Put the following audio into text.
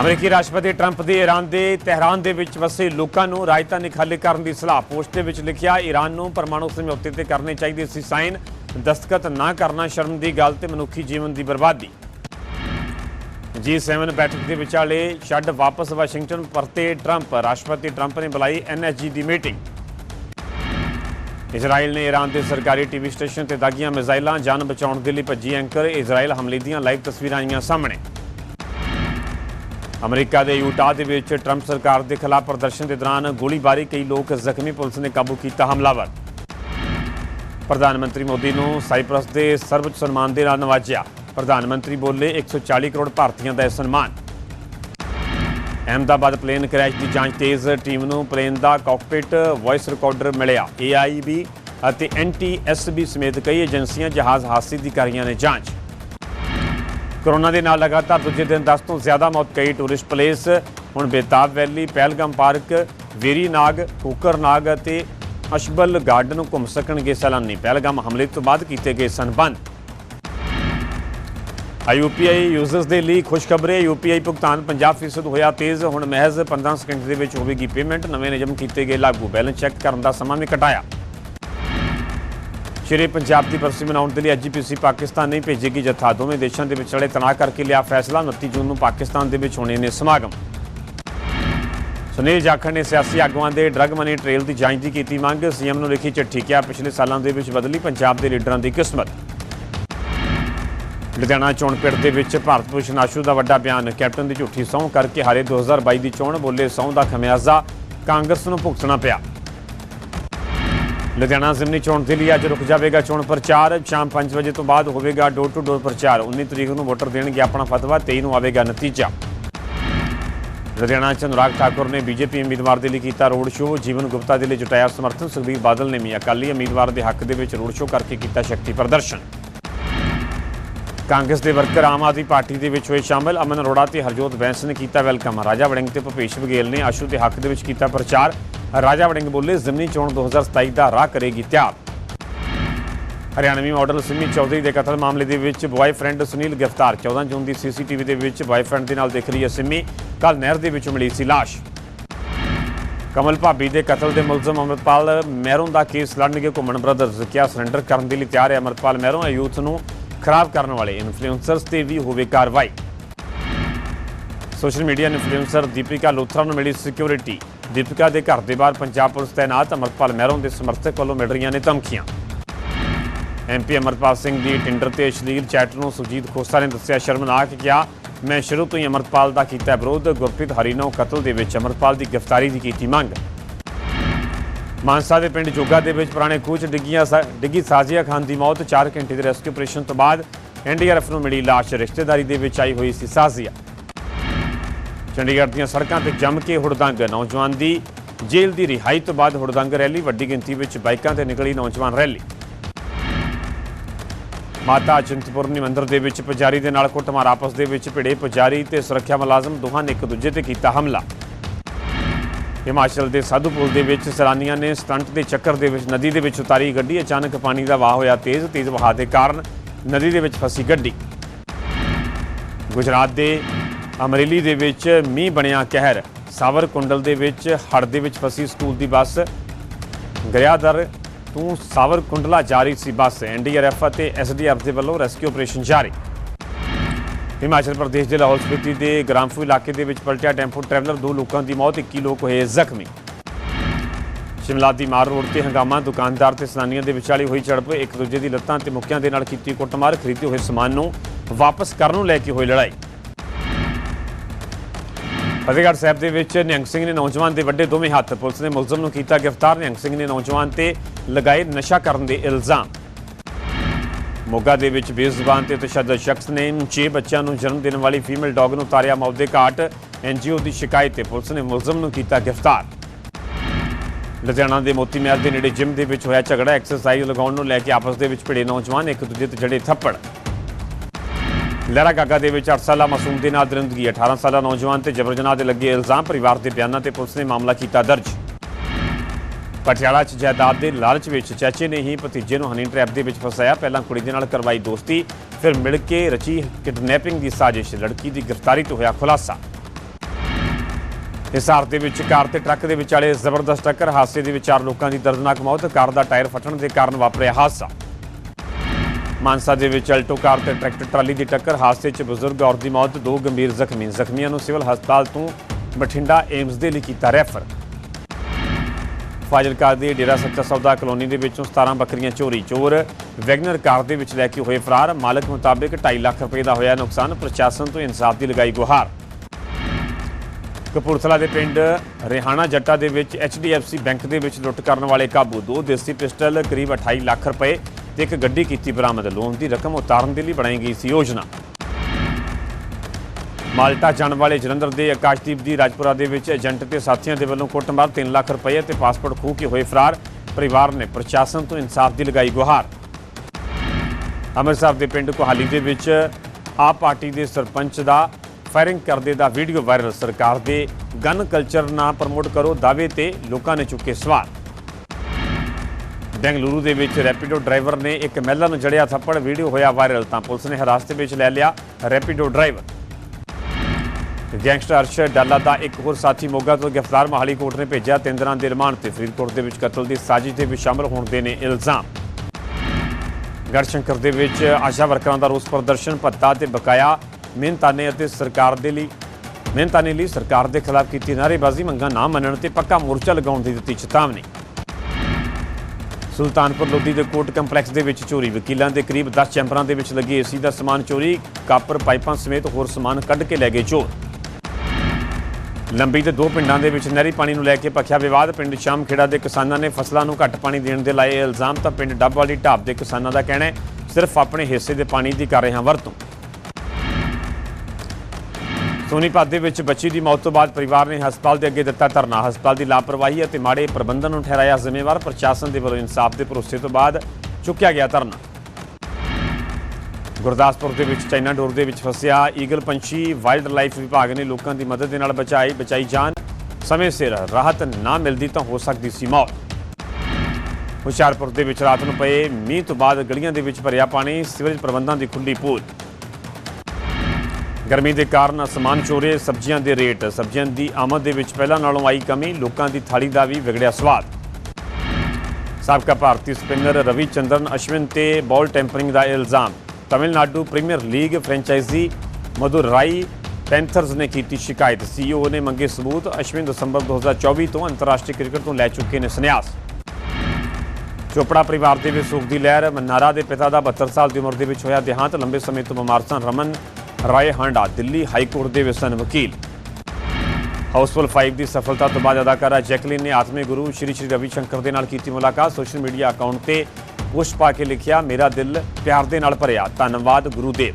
ਅਮਰੀਕੀ ਰਾਸ਼ਟਰਪਤੀ ਟਰੰਪ ਦੇ ਈਰਾਨ ਦੇ ਤਹਿਰਾਨ ਦੇ ਵਿੱਚ ਵਸੇ ਲੋਕਾਂ ਨੂੰ ਰਾਜਧਾਨੀ ਖਾਲੀ ਕਰਨ ਦੀ ਸਲਾਹ ਪੋਸਟ ਦੇ ਵਿੱਚ ਲਿਖਿਆ, ਈਰਾਨ ਨੂੰ ਪਰਮਾਣੂ ਸਮਝੌਤੇ ਤੇ ਕਰਨੇ ਚਾਹੀਦੇ ਸੀ ਸਾਈਨ, ਦਸਤਖਤ ਨਾ ਕਰਨਾ ਸ਼ਰਮ ਦੀ ਗੱਲ ਤੇ ਮਨੁੱਖੀ ਜੀਵਨ ਦੀ ਬਰਬਾਦੀ। G7 ਬੈਠਕ ਦੇ ਵਿਚਾਲੇ ਛੱਡ ਵਾਪਸ ਵਾਸ਼ਿੰਗਟਨ ਪਰਤੇ ਟਰੰਪ, ਰਾਸ਼ਟਰਪਤੀ ਟਰੰਪ ਨੇ ਬੁਲਾਈ NSG ਦੀ ਮੀਟਿੰਗ। ਇਜ਼ਰਾਈਲ ਨੇ ਈਰਾਨ ਦੇ ਸਰਕਾਰੀ ਟੀਵੀ ਸਟੇਸ਼ਨ ਤੇ ਦਾਗੀਆਂ ਮਿਜ਼ਾਈਲਾਂ ਜਾਨ ਬਚਾਉਣ ਦੇ ਲਈ ਭੱਜੀ ਐਂਕਰ, ਇਜ਼ਰਾਈਲ ਹਮਲੇ ਦੀਆਂ ਲਾਈਵ ਤਸਵੀਰਾਂ ਆਈਆਂ ਸਾਹਮਣੇ। ਅਮਰੀਕਾ ਦੇ ਯੂਟਾ ਦੇ ਵਿੱਚ ਟਰੰਪ ਸਰਕਾਰ ਦੇ ਖਿਲਾਫ ਪ੍ਰਦਰਸ਼ਨ ਦੇ ਦੌਰਾਨ ਗੋਲੀਬਾਰੀ, ਕਈ ਲੋਕ ਜ਼ਖਮੀ ਪੁਲਿਸ ਨੇ ਕਾਬੂ ਕੀਤਾ ਹਮਲਾਵਰ। ਪ੍ਰਧਾਨ ਮੰਤਰੀ ਮੋਦੀ ਨੂੰ ਸਾਈਪ੍ਰਸ ਦੇ ਸਰਵਉੱਚ ਸਨਮਾਨ ਦੇ ਨਾਲ ਨਵਾਜਿਆ। ਪ੍ਰਧਾਨ ਮੰਤਰੀ ਬੋਲੇ 140 ਕਰੋੜ ਭਾਰਤੀਆਂ ਦਾ ਇਹ ਸਨਮਾਨ। ਅਹਿਮਦਾਬਾਦ ਪਲੇਨ ਕ੍ਰੈਸ਼ ਦੀ ਜਾਂਚ ਤੇਜ਼ ਟੀਮ ਨੂੰ ਪਲੇਨ ਦਾ ਕਾਕਪਿਟ ਵੌਇਸ ਰਿਕਾਰਡਰ ਮਿਲਿਆ। AIB ਅਤੇ NTSB ਸਮੇਤ ਕਈ ਏਜੰਸੀਆਂ ਜਹਾਜ਼ ਹਾਦਸੇ ਦੀ ਕਰ ਰਹੀਆਂ ਨੇ ਜਾਂਚ। ਕਰੋਨਾ ਦੇ ਨਾਲ ਲਗਾਤਾਰ ਦੂਜੇ ਦਿਨ 10 ਤੋਂ ਜ਼ਿਆਦਾ ਮੌਤ ਕਈ ਟੂਰਿਸਟ ਪਲੇਸ। ਹੁਣ Betaab valley, Pahalgam park, Verinag, Kokernag ਅਤੇ ਅਸ਼ਬਲ ਗਾਰਡਨ ਨੂੰ ਘੁੰਮ ਸਕਣਗੇ ਸੈਲਾਨੀ। ਪਹਿਲਗਾਮ ਹਮਲੇ ਤੋਂ ਬਾਅਦ ਕੀਤੇ ਗਏ ਸਨ ਬੰਦ ਆਈਯੂਪੀਆਈ ਯੂਜ਼ਰਸ ਦੇ ਲਈ ਖੁਸ਼ਖਬਰੀ ਯੂਪੀਆਈ ਭੁਗਤਾਨ 50% ਹੋਇਆ ਤੇਜ਼। ਹੁਣ ਮਹਿਜ਼ 15 ਸਕਿੰਟ ਦੇ ਵਿੱਚ ਹੋਵੇਗੀ ਪੇਮੈਂਟ ਨਵੇਂ ਨਿਯਮ ਕੀਤੇ ਗਏ ਲਾਗੂ। ਬੈਲੈਂਸ ਚੈੱਕ ਕਰਨ ਦਾ ਸਮਾਂ ਵੀ ਘਟਾਇਆ। ਸ਼੍ਰੀ ਪੰਜਾਬ ਦੀ ਬਰਸੀ ਮਨਾਉਣ ਦੇ ਲਈ ਐਜੀਪੀਸੀ ਪਾਕਿਸਤਾਨ ਨਹੀਂ ਭੇਜੇਗੀ ਜੱਥਾ। ਦੋਵੇਂ ਦੇਸ਼ਾਂ ਦੇ ਵਿਚਾਲੇ ਤਣਾਅ ਕਰਕੇ ਲਿਆ ਫੈਸਲਾ। 29 ਜੂਨ ਨੂੰ ਪਾਕਿਸਤਾਨ ਦੇ ਵਿੱਚ ਹੋਣੇ ਨੇ ਸਮਾਗਮ। ਸੁਨੀਲ ਜਾਖੜ ਨੇ ਸਿਆਸੀ ਆਗੂਆਂ ਦੇ ਡਰੱਗ ਮਨੀ ਟ੍ਰੇਲ ਦੀ ਜਾਂਚ ਦੀ ਕੀਤੀ ਮੰਗ। ਸੀਐਮ ਨੂੰ ਲਿਖੀ ਚਿੱਠੀ ਕਿਹਾ, ਪਿਛਲੇ ਸਾਲਾਂ ਦੇ ਵਿੱਚ ਬਦਲੀ ਪੰਜਾਬ ਦੇ ਲੀਡਰਾਂ ਦੀ ਕਿਸਮਤ। ਲੁਧਿਆਣਾ ਚੋਣ ਪਿੰਡ ਦੇ ਵਿੱਚ ਭਾਰਤ ਭੂਸ਼ਣ ਆਸ਼ੂ ਦਾ ਵੱਡਾ ਬਿਆਨ। ਕੈਪਟਨ ਦੀ ਝੂਠੀ ਸਹੁੰ ਕਰਕੇ ਹਾਰੇ 2022 ਦੀ ਚੋਣ, ਬੋਲੇ ਸਹੁੰ ਦਾ ਖਮਿਆਜ਼ਾ। ਕਾਂਗਰਸ ਨੂੰ ਭੁਗਤਣਾ ਪਿਆ। ਲੁਧਿਆਣਾ ਜ਼ਿਮਨੀ ਚੋਣ ਦੇ ਲਈ ਅੱਜ ਰੁਕ ਜਾਵੇਗਾ ਚੋਣ ਪ੍ਰਚਾਰ। ਸ਼ਾਮ 5 ਵਜੇ ਤੋਂ ਬਾਅਦ ਹੋਵੇਗਾ ਡੋਰ ਟੂ ਡੋਰ ਪ੍ਰਚਾਰ। 19 ਤਰੀਕ ਨੂੰ ਵੋਟਰ ਦੇਣਗੇ ਆਪਣਾ ਫਤਵਾ 23 ਨੂੰ ਆਵੇਗਾ ਨਤੀਜਾ। ਲੁਧਿਆਣਾ ਚ ਅਨੁਰਾਗ ਠਾਕੁਰ ਨੇ ਬੀਜੇਪੀ ਉਮੀਦਵਾਰ ਦੇ ਲਈ ਕੀਤਾ ਰੋਡ ਸ਼ੋਅ। ਜੀਵਨ ਗੁਪਤਾ ਦੇ ਲਈ ਜੁਟਾਇਆ ਸਮਰਥਨ, ਸੁਖਬੀਰ ਬਾਦਲ ਨੇ ਵੀ ਅਕਾਲੀ ਉਮੀਦਵਾਰ ਦੇ ਹੱਕ ਦੇ ਵਿੱਚ ਰੋਡ ਸ਼ੋਅ ਕਰਕੇ ਕੀਤਾ ਸ਼ਕਤੀ ਪ੍ਰਦਰਸ਼ਨ। ਕਾਂਗਰਸ ਦੇ ਵਰਕਰ ਆਮ ਆਦਮੀ ਪਾਰਟੀ ਦੇ ਵਿੱਚ ਹੋਏ ਸ਼ਾਮਲ। ਅਮਨ ਅਰੋੜਾ ਤੇ ਹਰਜੋਤ ਬੈਂਸ ਨੇ ਕੀਤਾ ਵੈਲਕਮ। ਰਾਜਾ ਵੜਿੰਗ ਤੇ ਭੁਪੇਸ਼ ਬਘੇਲ ਨੇ ਆਸ਼ੂ ਦੇ ਹੱਕ ਦੇ ਵਿੱਚ ਕੀਤਾ ਪ੍ਰਚਾਰ। ਰਾਜਾ ਵੜਿੰਗ ਬੋਲੇ ਜ਼ਮਨੀ ਚੋਣ 2027 ਦਾ ਰਾਹ ਕਰੇਗੀ ਤਿਆਰ। ਹਰਿਆਣਵੀ ਮਾਡਲ ਸਿੰਮੀ ਚੌਧਰੀ ਦੇ ਕਤਲ ਮਾਮਲੇ ਦੇ ਵਿੱਚ ਬॉयਫ੍ਰੈਂਡ ਸੁਨੀਲ ਗ੍ਰਿਫਤਾਰ। 14 ਜੂਨ ਦੀ ਸੀਸੀਟੀਵੀ ਦੇ ਵਿੱਚ ਬॉयਫ੍ਰੈਂਡ ਦੇ ਨਾਲ ਦਿਖ ਰਹੀ ਹੈ ਸਿੰਮੀ। ਕੱਲ ਨਹਿਰ ਦੇ ਵਿੱਚ ਮਿਲੀ ਸੀ ਲਾਸ਼। ਕਮਲ ਭਾਬੀ ਦੇ ਕਤਲ ਦੇ ਮੁਲਜ਼ਮ ਅਮਰਪਾਲ ਮਹਿਰੋਂ ਦਾ ਕੇਸ ਲੜਨਗੇ ਘੁੰਮਣ ਬ੍ਰਦਰਜ਼ ਕਿਹਾ ਸਰੈਂਡਰ ਕਰਨ ਦੇ ਲਈ ਤਿਆਰ ਹੈ ਅਮਰਪਾਲ ਮਹਿਰੋਂ। ਇਹ ਯੂਥ ਨੂੰ ਖਰਾਬ ਕਰਨ ਵਾਲੇ ਇਨਫਲੂਐਂਸਰਸ ਤੇ ਵੀ ਹੋਵੇ ਕਾਰਵਾਈ। Social media influencer Deepika Lothra ਨੂੰ ਮਿਲੀ ਸਿਕਿਉਰਿਟੀ ਦੀਪਿਕਾ ਦੇ ਘਰ ਦੇ ਬਾਹਰ ਪੰਜਾਬ ਪੁਲਿਸ ਤਾਇਨਾਤ ਅਮਰਪਾਲ ਮਹਿਰੋਂ ਦੇ ਸਮਰਥਕ ਵੱਲੋਂ ਮਿਲ ਰਹੀਆਂ ਨੇ ਧਮਕੀਆਂ। ਐਮਪੀ ਅਮਰਪਾਲ ਸਿੰਘ ਦੀ ਟਿੰਡਰ ਤੇ ਅਸ਼ਲੀਲ ਚੈਟ ਨੂੰ ਸੁਜੀਤ ਖੋਸਾ ਨੇ ਦੱਸਿਆ, ਸ਼ਰਮਨਾਕ ਕਿਹਾ, ਮੈਂ ਸ਼ੁਰੂ ਤੋਂ ਹੀ ਅਮਰਪਾਲ ਦਾ ਕੀਤਾ ਵਿਰੋਧ। ਗੁਰਪ੍ਰੀਤ ਹਰੀਨੋ ਕਤਲ ਦੇ ਵਿੱਚ ਅਮਰਪਾਲ ਦੀ ਗ੍ਰਿਫਤਾਰੀ ਦੀ ਕੀਤੀ ਮੰਗ। ਮਾਨਸਾ ਦੇ ਪਿੰਡ ਜੋਗਾ ਦੇ ਵਿੱਚ ਪੁਰਾਣੇ ਖੂਹ 'ਚ ਡਿੱਗੀਆਂ ਸਾ- ਡਿੱਗੀ ਸਾਜ਼ੀਆ ਖਾਨ ਦੀ ਮੌਤ 4 ਘੰਟੇ ਦੇ ਰੈਸਕਿਊ ਆਪਰੇਸ਼ਨ ਤੋਂ ਬਾਅਦ ਐਨਡੀਆਰਐਫ ਨੂੰ ਮਿਲੀ ਲਾਸ਼। ਰਿਸ਼ਤੇਦਾਰੀ ਦੇ ਵਿੱਚ ਆਈ ਹੋਈ ਸੀ ਸਾਜ਼ੀਆ। ਚੰਡੀਗੜ੍ਹ ਦੀਆਂ ਸੜਕਾਂ ਤੇ ਜੰਮ ਕੇ ਹੁੜਦੰਗ। ਨੌਜਵਾਨ ਦੀ ਜੇਲ੍ਹ ਦੀ ਰਿਹਾਈ ਤੋਂ ਬਾਅਦ ਹੁੜਦੰਗ ਰੈਲੀ, ਵੱਡੀ ਗਿਣਤੀ ਵਿੱਚ ਬਾਈਕਾਂ ਤੇ ਨਿਕਲੀ ਨੌਜਵਾਨ ਰੈਲੀ। ਮਾਤਾ ਚਿੰਤਪੁਰਨੀ ਮੰਦਿਰ ਦੇ ਵਿੱਚ ਪੁਜਾਰੀ ਦੇ ਨਾਲ ਕੁੱਟਮਾਰ, ਆਪਸ ਦੇ ਵਿੱਚ ਭਿੜੇ। ਪੁਜਾਰੀ ਤੇ ਸੁਰੱਖਿਆ ਮੁਲਾਜ਼ਮ ਦੋਹਾਂ ਨੇ ਇੱਕ ਦੂਜੇ ਤੇ ਕੀਤਾ ਹਮਲਾ। ਹਿਮਾਚਲ ਦੇ ਸਾਧੂਪੁਰ ਦੇ ਵਿੱਚ ਸੈਲਾਨੀਆਂ ਨੇ ਸਟੰਟ ਦੇ ਚੱਕਰ ਦੇ ਵਿੱਚ ਨਦੀ ਦੇ ਵਿੱਚ ਉਤਾਰੀ ਗੱਡੀ। ਅਚਾਨਕ ਪਾਣੀ ਦਾ ਵਾਹ ਹੋਇਆ ਤੇਜ਼ ਤੇਜ਼ ਵਹਾਅ ਦੇ ਕਾਰਨ ਨਦੀ ਦੇ ਵਿੱਚ ਫਸੀ ਗੱਡੀ। ਗੁਜਰਾਤ ਦੇ ਅਮਰੇਲੀ ਦੇ ਵਿੱਚ ਮੀਂਹ ਬਣਿਆ ਕਹਿਰ। ਸਾਵਰ ਕੁੰਡਲ ਦੇ ਵਿੱਚ ਹੜ੍ਹ ਦੇ ਵਿੱਚ ਫਸੀ ਸਕੂਲ ਦੀ ਬੱਸ। ਗਰਿਆਦਰ ਤੋਂ ਸਾਵਰ ਕੁੰਡਲਾ ਜਾ ਰਹੀ ਸੀ ਬੱਸ। ਐਨਡੀਆਰਐਫ ਅਤੇ ਐਸਡੀਐਫ ਦੇ ਵੱਲੋਂ ਰੈਸਕਿਊ ਆਪਰੇਸ਼ਨ ਜਾਰੀ। ਹਿਮਾਚਲ ਪ੍ਰਦੇਸ਼ ਦੇ ਲਾਹੌਲ ਸਪੀਤੀ ਦੇ ਗ੍ਰਾਮਫੂ ਇਲਾਕੇ ਦੇ ਵਿੱਚ ਪਲਟਿਆ ਟੈਂਪੋ ਟਰੈਵਲਰ, ਦੋ ਲੋਕਾਂ ਦੀ ਮੌਤ 21 ਲੋਕ ਹੋਏ ਜ਼ਖਮੀ। ਸ਼ਿਮਲਾ ਦੀ ਮਾਰ ਰੋਡ ਤੇ ਹੰਗਾਮਾ, ਦੁਕਾਨਦਾਰ ਤੇ ਸੈਲਾਨੀਆਂ ਦੇ ਵਿਚਾਲੇ ਹੋਈ ਝੜਪ, ਇੱਕ ਦੂਜੇ ਦੀ ਲੱਤਾਂ ਤੇ ਮੁੱਕਿਆਂ ਦੇ ਨਾਲ ਕੀਤੀ ਕੁੱਟਮਾਰ, ਖਰੀਦੇ ਹੋਏ ਸਮਾਨ ਨੂੰ ਵਾਪਸ ਕਰਨ ਨੂੰ ਲੈ ਕੇ ਹੋਈ ਲੜਾਈ। ਫਤਿਹਗੜ੍ਹ ਸਾਹਿਬ ਦੇ ਵਿੱਚ ਨਿਹੰਗ ਸਿੰਘ ਨੇ ਨੌਜਵਾਨ ਦੇ ਵੱਡੇ ਦੋਵੇਂ ਹੱਥ ਪੁਲਿਸ ਨੇ ਮੁਲਜ਼ਮ ਨੂੰ ਕੀਤਾ ਗ੍ਰਿਫਤਾਰ। ਨਿਹੰਗ ਸਿੰਘ ਨੇ ਨੌਜਵਾਨ ਤੇ ਲਗਾਏ ਨਸ਼ਾ ਕਰਨ ਦੇ ਇਲਜ਼ਾਮ। ਮੋਗਾ ਦੇ ਵਿੱਚ ਬੇਜ਼ੁਬਾਨ ਤੇ ਤਸ਼ੱਦਦ ਸ਼ਖਸ ਨੇ 6 ਬੱਚਿਆਂ ਨੂੰ ਜਨਮ ਦੇਣ ਵਾਲੀ ਫੀਮੇਲ ਡੌਗ ਨੂੰ ਤਾਰਿਆ ਮੌਤ ਦੇ ਘਾਟ। ਐਨਜੀਓ ਦੀ ਸ਼ਿਕਾਇਤ ਤੇ ਪੁਲਿਸ ਨੇ ਮੁਲਜ਼ਮ ਨੂੰ ਕੀਤਾ ਗ੍ਰਿਫਤਾਰ। ਲੁਧਿਆਣਾ ਦੇ ਮੋਤੀ ਮਹਿਲ ਦੇ ਨੇੜੇ ਜਿਮ ਦੇ ਵਿੱਚ ਹੋਇਆ ਝਗੜਾ। ਐਕਸਰਸਾਈਜ਼ ਲਗਾਉਣ ਨੂੰ ਲੈ ਕੇ ਆਪਸ ਦੇ ਵਿੱਚ ਭਿੜੇ ਨੌਜਵਾਨ, ਇੱਕ ਦੂਜੇ ਤੇ ਜੜੇ ਥੱਪੜ। ਲਹਿਰਾ ਗਾਗਾ ਦੇ ਵਿੱਚ 8 ਸਾਲਾ ਮਾਸੂਮ ਦੇ ਨਾਲ ਦਰਿੰਦਗੀ 18 ਸਾਲਾ ਨੌਜਵਾਨ ਤੇ ਜਬਰ ਜਨਾਹ ਦੇ ਲੱਗੇ ਇਲਜ਼ਾਮ, ਪਰਿਵਾਰ ਦੇ ਬਿਆਨਾਂ ਤੇ ਪੁਲਿਸ ਨੇ ਮਾਮਲਾ ਕੀਤਾ ਦਰਜ। ਪਟਿਆਲਾ 'ਚ ਜਾਇਦਾਦ ਦੇ ਲਾਲਚ ਵਿੱਚ ਚਾਚੇ ਨੇ ਹੀ ਭਤੀਜੇ ਨੂੰ ਹਨੀ ਟ੍ਰੈਪ ਦੇ ਵਿੱਚ ਫਸਾਇਆ। ਪਹਿਲਾਂ ਕੁੜੀ ਦੇ ਨਾਲ ਕਰਵਾਈ ਦੋਸਤੀ, ਫਿਰ ਮਿਲ ਕੇ ਰਚੀ ਕਿਡਨੈਪਿੰਗ ਦੀ ਸਾਜ਼ਿਸ਼। ਲੜਕੀ ਦੀ ਗ੍ਰਿਫਤਾਰੀ ਤੋਂ ਹੋਇਆ ਖੁਲਾਸਾ। ਹਿਸਾਰ ਦੇ ਵਿੱਚ ਕਾਰ ਤੇ ਟਰੱਕ ਦੇ ਵਿਚਾਲੇ ਜ਼ਬਰਦਸਤ ਟੱਕਰ, ਹਾਦਸੇ ਦੇ ਵਿੱਚ ਚਾਰ ਲੋਕਾਂ ਦੀ ਦਰਦਨਾਕ ਮੌਤ, ਕਾਰ ਦਾ ਟਾਇਰ ਫਟਣ ਦੇ ਕਾਰਨ ਵਾਪਰਿਆ ਹਾਦਸਾ। ਮਾਨਸਾ ਦੇ ਵਿੱਚ ਅਲਟੋ ਕਾਰ ਤੇ ਟਰੈਕਟਰ ਟਰਾਲੀ ਦੀ ਟੱਕਰ, ਹਾਦਸੇ 'ਚ ਬਜ਼ੁਰਗ ਔਰਤ ਦੀ ਮੌਤ, ਦੋ ਗੰਭੀਰ ਜ਼ਖਮੀ, ਜ਼ਖਮੀਆਂ ਨੂੰ ਸਿਵਲ ਹਸਪਤਾਲ ਤੋਂ ਬਠਿੰਡਾ ਏਮਸ ਦੇ ਲਈ ਕੀਤਾ ਰੈਫਰ। ਫਾਜ਼ਿਲਕਾ ਦੇ ਡੇਰਾ ਸੱਚਾ ਸੌਦਾ ਕਲੋਨੀ ਦੇ ਵਿੱਚੋਂ 17 ਬੱਕਰੀਆਂ ਚੋਰੀ, ਚੋਰ ਵੈਗਨਰ ਕਾਰ ਦੇ ਵਿੱਚ ਲੈ ਕੇ ਹੋਏ ਫਰਾਰ, ਮਾਲਕ ਮੁਤਾਬਕ 2.5 ਲੱਖ ਰੁਪਏ ਦਾ ਹੋਇਆ ਨੁਕਸਾਨ, ਪ੍ਰਸ਼ਾਸਨ ਤੋਂ ਇਨਸਾਫ ਦੀ ਲਗਾਈ ਗੁਹਾਰ। ਕਪੂਰਥਲਾ ਦੇ ਪਿੰਡ ਰਿਹਾਣਾ ਜੱਟਾ ਦੇ ਵਿੱਚ HDFC ਬੈਂਕ ਦੇ ਵਿੱਚ ਲੁੱਟ ਕਰਨ ਵਾਲੇ ਕਾਬੂ, ਦੋ ਦੇਸੀ ਪਿਸਟਲ, ਕਰੀਬ 28 ਲੱਖ ਰੁਪਏ ਤੇ ਇੱਕ ਗੱਡੀ ਕੀਤੀ ਬਰਾਮਦ। ਲੋਨ ਦੀ ਰਕਮ ਉਤਾਰਨ ਦੇ ਲਈ ਬਣਾਈ ਗਈ ਸੀ ਯੋਜਨਾ। ਮਾਲਟਾ ਜਾਣ ਵਾਲੇ ਜਲੰਧਰ ਦੇ ਆਕਾਸ਼ਦੀਪ ਦੀ ਰਾਜਪੁਰਾ ਦੇ ਵਿੱਚ ਏਜੰਟ ਤੇ ਸਾਥੀਆਂ ਦੇ ਵੱਲੋਂ ਕੁੱਟਮਾਰ 3 ਲੱਖ ਰੁਪਏ ਤੇ ਪਾਸਪੋਰਟ ਖੋਹ ਕੇ ਹੋਏ ਫਰਾਰ। ਪਰਿਵਾਰ ਨੇ ਪ੍ਰਸ਼ਾਸਨ ਤੋਂ ਇਨਸਾਫ ਦੀ ਲਗਾਈ ਗੁਹਾਰ। ਅੰਮ੍ਰਿਤਸਰ ਦੇ ਪਿੰਡ ਕੋਹਾਲੀ ਦੇ ਵਿੱਚ ਆਪ ਪਾਰਟੀ ਦੇ ਸਰਪੰਚ ਦਾ ਫਾਇਰਿੰਗ ਕਰਦੇ ਦਾ ਵੀਡੀਓ ਵਾਇਰਲ। ਸਰਕਾਰ ਦੇ ਗਨ ਕਲਚਰ ਨਾ ਪ੍ਰਮੋਟ ਕਰੋ, ਦਾਅਵੇ ਤੇ ਲੋਕਾਂ ਨੇ ਚੁੱਕੇ ਸਵਾਲ। ਬੈਂਗਲੁਰੂ ਦੇ ਵਿੱਚ ਰੈਪਿਡੋ ਡਰਾਈਵਰ ਨੇ ਇੱਕ ਮਹਿਲਾ ਨੂੰ ਜੜਿਆ ਥੱਪੜ, ਵੀਡੀਓ ਹੋਇਆ ਵਾਇਰਲ, ਤਾਂ ਪੁਲਿਸ ਨੇ ਹਿਰਾਸਤ ਵਿੱਚ ਲੈ ਲਿਆ Rapido driver. Gangster Arshad Dalla ਦਾ ਇੱਕ ਹੋਰ ਸਾਥੀ ਮੋਗਾ ਤੋਂ ਗ੍ਰਿਫਤਾਰ ਮਹਾਲੀ ਕੋਰਟ ਨੇ ਭੇਜਿਆ ਤਿੰਨ ਦਿਨਾਂ ਦੇ ਰਿਮਾਂਡ ਤੇ। ਫਰੀਦਕੋਟ ਦੇ ਵਿੱਚ ਕਤਲ ਦੀ ਸਾਜ਼ਿਸ਼ ਦੇ ਵਿੱਚ ਸ਼ਾਮਲ ਹੋਣ ਦੇ ਨੇ ਇਲਜ਼ਾਮ। ਗੜਸ਼ੰਕਰ ਦੇ ਵਿੱਚ ਆਸ਼ਾ ਵਰਕਰਾਂ ਦਾ ਰੋਸ ਪ੍ਰਦਰਸ਼ਨ, ਭੱਤਾ ਤੇ ਬਕਾਇਆ ਮਿਹਨਤਾਨੇ ਅਤੇ ਸਰਕਾਰ ਦੇ ਲਈ ਮਿਹਨਤਾਨੇ ਲਈ ਸਰਕਾਰ ਦੇ ਖਿਲਾਫ ਕੀਤੀ ਨਾਅਰੇਬਾਜ਼ੀ, ਮੰਗਾਂ ਨਾ ਮੰਨਣ ਤੇ ਪੱਕਾ ਮੋਰਚਾ ਲਗਾਉਣ ਦੀ ਦਿੱਤੀ ਚੇਤਾਵਨੀ। ਸੁਲਤਾਨਪੁਰ ਲੋਧੀ ਦੇ ਕੋਰਟ ਕੰਪਲੈਕਸ ਦੇ ਵਿੱਚ ਚੋਰੀ। ਵਕੀਲਾਂ ਦੇ ਕਰੀਬ 10 ਚੈਂਬਰਾਂ ਦੇ ਵਿੱਚ ਲੱਗੀ ਏਸੀ ਦਾ ਸਮਾਨ ਚੋਰੀ। ਕਾਪਰ ਪਾਈਪਾਂ ਸਮੇਤ ਹੋਰ ਸਮਾਨ ਕੱਢ ਕੇ ਲੈ ਗਏ ਚੋਰ। ਲੰਬੀ ਦੇ ਦੋ ਪਿੰਡਾਂ ਦੇ ਵਿੱਚ ਨਹਿਰੀ ਪਾਣੀ ਨੂੰ ਲੈ ਕੇ ਪੱਖਿਆ ਵਿਵਾਦ। ਪਿੰਡ ਸ਼ਾਮਖੇੜਾ ਦੇ ਕਿਸਾਨਾਂ ਨੇ ਫਸਲਾਂ ਨੂੰ ਘੱਟ ਪਾਣੀ ਦੇਣ ਦੇ ਲਾਏ ਇਲਜ਼ਾਮ ਤਾਂ ਪਿੰਡ ਡੱਬ ਵਾਲੀ ਢਾਬ ਦੇ ਕਿਸਾਨਾਂ ਦਾ ਕਹਿਣਾ ਹੈ, ਸਿਰਫ ਆਪਣੇ ਹਿੱਸੇ ਦੇ ਪਾਣੀ ਦੀ ਕਰ ਰਹੇ ਹਾਂ ਵਰਤੋਂ। ਸੋਨੀਪਤ ਦੇ ਵਿੱਚ ਬੱਚੀ ਦੀ ਮੌਤ ਤੋਂ ਬਾਅਦ ਪਰਿਵਾਰ ਨੇ ਹਸਪਤਾਲ ਦੇ ਅੱਗੇ ਦਿੱਤਾ ਧਰਨਾ। ਹਸਪਤਾਲ ਦੀ ਲਾਪਰਵਾਹੀ ਅਤੇ ਮਾੜੇ ਪ੍ਰਬੰਧਨ ਨੂੰ ਠਹਿਰਾਇਆ ਜ਼ਿੰਮੇਵਾਰ ਪ੍ਰਸ਼ਾਸਨ ਦੇ ਵੱਲੋਂ ਇਨਸਾਫ ਦੇ ਭਰੋਸੇ ਤੋਂ ਬਾਅਦ ਚੁੱਕਿਆ ਗਿਆ ਧਰਨਾ। ਗੁਰਦਾਸਪੁਰ ਦੇ ਵਿੱਚ ਚਾਈਨਾ ਡੋਰ ਦੇ ਵਿੱਚ ਫਸਿਆ ਈਗਲ ਪੰਛੀ। ਵਾਈਲਡ ਲਾਈਫ ਵਿਭਾਗ ਨੇ ਲੋਕਾਂ ਦੀ ਮਦਦ ਦੇ ਨਾਲ ਬਚਾਈ ਬਚਾਈ ਜਾਨ। ਸਮੇਂ ਸਿਰ ਰਾਹਤ ਨਾ ਮਿਲਦੀ ਤਾਂ ਹੋ ਸਕਦੀ ਸੀ ਮੌਤ। ਹੁਸ਼ਿਆਰਪੁਰ ਦੇ ਵਿੱਚ ਰਾਤ ਨੂੰ ਪਏ ਮੀਂਹ ਤੋਂ ਬਾਅਦ ਗਲੀਆਂ ਦੇ ਵਿੱਚ ਭਰਿਆ ਪਾਣੀ। ਸਿਵਰੇਜ ਪ੍ਰਬੰਧਾਂ ਦੀ ਖੁੱਲੀ ਪੋਲ। ਗਰਮੀ ਦੇ ਕਾਰਨ ਅਸਮਾਨ ਚੋਰੇ ਸਬਜ਼ੀਆਂ ਦੇ ਰੇਟ। ਸਬਜ਼ੀਆਂ ਦੀ ਆਮਦ ਦੇ ਵਿੱਚ ਪਹਿਲਾਂ ਨਾਲੋਂ ਆਈ ਕਮੀ, ਲੋਕਾਂ ਦੀ ਥਾਲੀ ਦਾ ਵੀ ਵਿਗੜਿਆ ਸਵਾਦ। ਸਾਬਕਾ ਭਾਰਤੀ ਸਪਿਨਰ ਰਵੀ ਚੰਦਰਨ ਅਸ਼ਵਿਨ ਤੇ ਬਾਲ ਟੈਂਪਰਿੰਗ ਦਾ ਇਲਜ਼ਾਮ। Tamil Nadu Premier League franchise Madurai Panthers ਨੇ ਕੀਤੀ ਸ਼ਿਕਾਇਤ। ਸੀਈਓ ਨੇ ਮੰਗੇ ਸਬੂਤ। ਅਸ਼ਵਿਨ ਦਸੰਬਰ 2024 ਤੋਂ ਅੰਤਰਰਾਸ਼ਟਰੀ ਕ੍ਰਿਕਟ ਤੋਂ ਲੈ ਚੁੱਕੇ ਨੇ ਸੰਨਿਆਸ। ਚੋਪੜਾ ਪਰਿਵਾਰ ਦੇ ਵਿੱਚ ਸੁਖ ਦੀ ਲਹਿਰ। ਮਨਾਰਾ ਦੇ ਪਿਤਾ ਦਾ 72 ਸਾਲ ਦੀ ਉਮਰ ਦੇ ਵਿੱਚ ਹੋਇਆ ਦੇਹਾਂਤ। ਲੰਬੇ ਸਮੇਂ ਤੋਂ ਬਿਮਾਰ ਸਨ ਰਮਨ। ਰਾਏ ਹਾਂਡਾ, ਦਿੱਲੀ ਹਾਈ ਕੋਰਟ ਦੇ ਵਿੱਚ ਸਨ ਵਕੀਲ। ਹਾਊਸਫੁੱਲ 5 ਦੀ ਸਫਲਤਾ ਤੋਂ ਬਾਅਦ ਅਦਾਕਾਰਾ ਜੈਕਲਿਨ ਨੇ ਆਤਮੇ ਗੁਰੂ ਸ਼੍ਰੀ ਸ਼੍ਰੀ ਰਵੀ ਸ਼ੰਕਰ ਦੇ ਨਾਲ ਕੀਤੀ ਮੁਲਾਕਾਤ। ਸੋਸ਼ਲ ਮੀਡੀਆ ਅਕਾਊਂਟ ਤੇ ਪੋਸਟ ਪਾ ਕੇ ਲਿਖਿਆ, ਮੇਰਾ ਦਿਲ ਪਿਆਰ ਦੇ ਨਾਲ ਭਰਿਆ, ਧੰਨਵਾਦ ਗੁਰੂਦੇਵ।